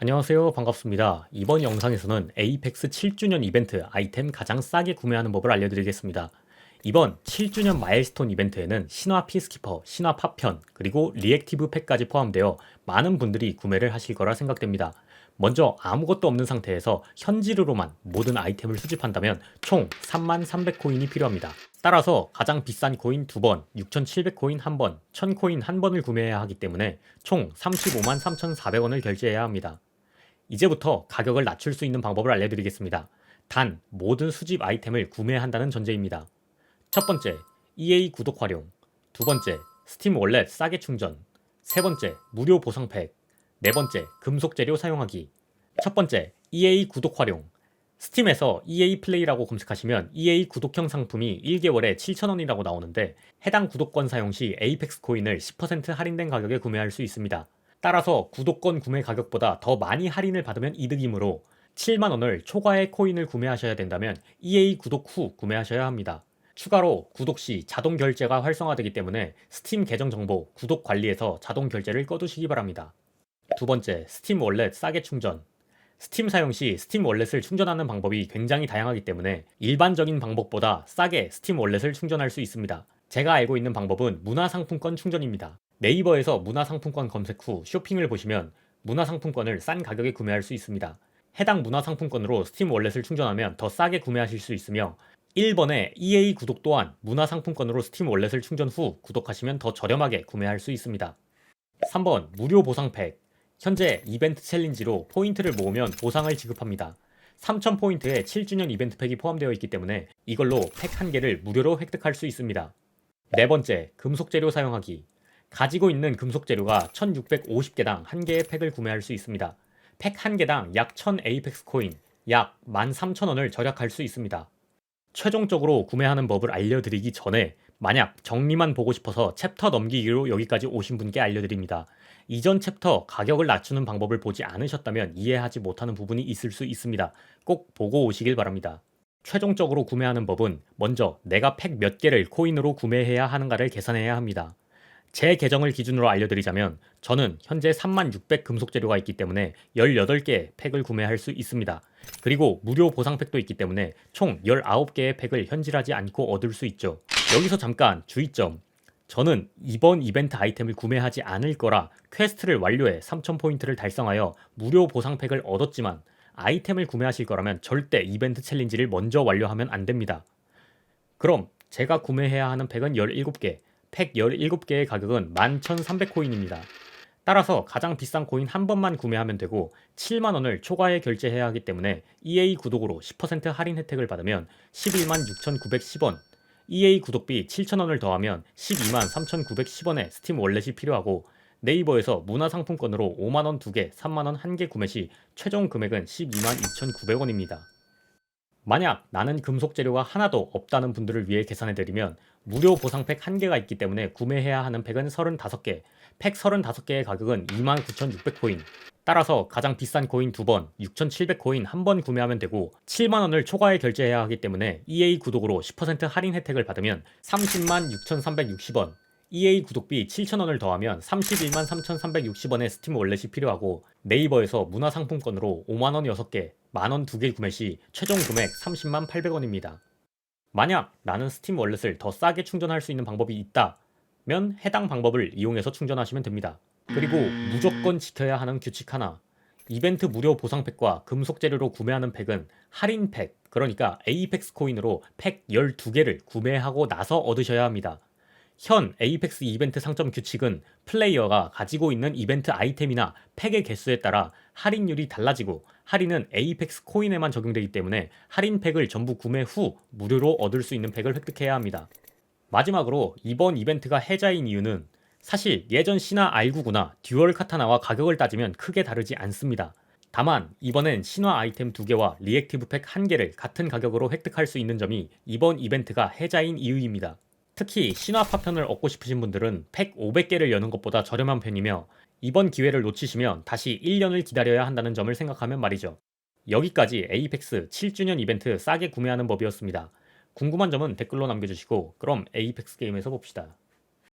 안녕하세요. 반갑습니다. 이번 영상에서는 에이펙스 7주년 이벤트 아이템 가장 싸게 구매하는 법을 알려드리겠습니다. 이번 7주년 마일스톤 이벤트에는 신화 피스키퍼, 신화 파편, 그리고 리액티브 팩까지 포함되어 많은 분들이 구매를 하실 거라 생각됩니다. 먼저 아무것도 없는 상태에서 현질으로만 모든 아이템을 수집한다면 총 3300코인이 필요합니다. 따라서 가장 비싼 코인 2번, 6700코인 1번, 1000코인 1번을 구매해야 하기 때문에 총 35만 3400원을 결제해야 합니다. 이제부터 가격을 낮출 수 있는 방법을 알려드리겠습니다. 단 모든 수집 아이템을 구매한다는 전제입니다. 첫 번째, EA 구독 활용. 두 번째, 스팀 월렛 싸게 충전. 세 번째, 무료 보상팩. 네 번째, 금속 재료 사용하기. 첫 번째, EA 구독 활용. 스팀에서 EA 플레이라고 검색하시면 EA 구독형 상품이 1개월에 7,000원이라고 나오는데 해당 구독권 사용 시 에이펙스 코인을 10% 할인된 가격에 구매할 수 있습니다. 따라서 구독권 구매 가격보다 더 많이 할인을 받으면 이득이므로 7만 원을 초과의 코인을 구매하셔야 된다면 EA 구독 후 구매하셔야 합니다. 추가로 구독 시 자동 결제가 활성화되기 때문에 스팀 계정 정보, 구독 관리에서 자동 결제를 꺼두시기 바랍니다. 두 번째, 스팀 월렛 싸게 충전. 스팀 사용 시 스팀 월렛을 충전하는 방법이 굉장히 다양하기 때문에 일반적인 방법보다 싸게 스팀 월렛을 충전할 수 있습니다. 제가 알고 있는 방법은 문화상품권 충전입니다. 네이버에서 문화상품권 검색 후 쇼핑을 보시면 문화상품권을 싼 가격에 구매할 수 있습니다. 해당 문화상품권으로 스팀 월렛을 충전하면 더 싸게 구매하실 수 있으며 1번의 EA 구독 또한 문화상품권으로 스팀 월렛을 충전 후 구독하시면 더 저렴하게 구매할 수 있습니다. 3번 무료 보상팩 현재 이벤트 챌린지로 포인트를 모으면 보상을 지급합니다. 3000포인트에 7주년 이벤트 팩이 포함되어 있기 때문에 이걸로 팩 한 개를 무료로 획득할 수 있습니다. 네 번째, 금속 재료 사용하기. 가지고 있는 금속 재료가 1650개당 한 개의 팩을 구매할 수 있습니다. 팩 한 개당 약 1000 에이펙스 코인, 약 13,000원을 절약할 수 있습니다. 최종적으로 구매하는 법을 알려드리기 전에 만약 정리만 보고 싶어서 챕터 넘기기로 여기까지 오신 분께 알려드립니다. 이전 챕터 가격을 낮추는 방법을 보지 않으셨다면 이해하지 못하는 부분이 있을 수 있습니다. 꼭 보고 오시길 바랍니다. 최종적으로 구매하는 법은 먼저 내가 팩 몇 개를 코인으로 구매해야 하는가를 계산해야 합니다. 제 계정을 기준으로 알려드리자면 저는 현재 3600 금속 재료가 있기 때문에 18개의 팩을 구매할 수 있습니다. 그리고 무료 보상팩도 있기 때문에 총 19개의 팩을 현질하지 않고 얻을 수 있죠. 여기서 잠깐 주의점. 저는 이번 이벤트 아이템을 구매하지 않을 거라 퀘스트를 완료해 3000포인트를 달성하여 무료 보상팩을 얻었지만 아이템을 구매하실 거라면 절대 이벤트 챌린지를 먼저 완료하면 안 됩니다. 그럼 제가 구매해야 하는 팩은 17개, 팩 17개의 가격은 11,300코인입니다. 따라서 가장 비싼 코인 한 번만 구매하면 되고 7만 원을 초과해 결제해야 하기 때문에 EA 구독으로 10% 할인 혜택을 받으면 11만 6,910원, EA 구독비 7,000원을 더하면 12만 3,910원의 스팀 월렛이 필요하고 네이버에서 문화상품권으로 5만원 2개, 3만원 1개 구매 시 최종 금액은 12만 2,900원입니다. 만약 나는 금속 재료가 하나도 없다는 분들을 위해 계산해드리면 무료 보상팩 1개가 있기 때문에 구매해야 하는 팩은 35개, 팩 35개의 가격은 29,600코인. 따라서 가장 비싼 코인 2번, 6,700코인 한 번 구매하면 되고 7만원을 초과해 결제해야 하기 때문에 EA 구독으로 10% 할인 혜택을 받으면 30만 6,360원, EA 구독비 7,000원을 더하면 31만 3,360원의 스팀 월렛이 필요하고 네이버에서 문화상품권으로 5만원 6개, 만원 2개 구매 시 최종 금액 30만 800원입니다. 만약 나는 스팀 월렛을 더 싸게 충전할 수 있는 방법이 있다면 해당 방법을 이용해서 충전하시면 됩니다. 그리고 무조건 지켜야 하는 규칙 하나. 이벤트 무료 보상팩과 금속 재료로 구매하는 팩은 할인 팩, 그러니까 에이펙스 코인으로 팩 12개를 구매하고 나서 얻으셔야 합니다. 현 에이펙스 이벤트 상점 규칙은 플레이어가 가지고 있는 이벤트 아이템이나 팩의 개수에 따라 할인율이 달라지고 할인은 에이펙스 코인에만 적용되기 때문에 할인 팩을 전부 구매 후 무료로 얻을 수 있는 팩을 획득해야 합니다. 마지막으로 이번 이벤트가 해자인 이유는 사실 예전 신화 R9구나 듀얼 카타나와 가격을 따지면 크게 다르지 않습니다. 다만 이번엔 신화 아이템 2개와 리액티브 팩 1개를 같은 가격으로 획득할 수 있는 점이 이번 이벤트가 해자인 이유입니다. 특히 신화 파편을 얻고 싶으신 분들은 팩 500개를 여는 것보다 저렴한 편이며 이번 기회를 놓치시면 다시 1년을 기다려야 한다는 점을 생각하면 말이죠. 여기까지 에이펙스 7주년 이벤트 싸게 구매하는 법이었습니다. 궁금한 점은 댓글로 남겨주시고 그럼 에이펙스 게임에서 봅시다.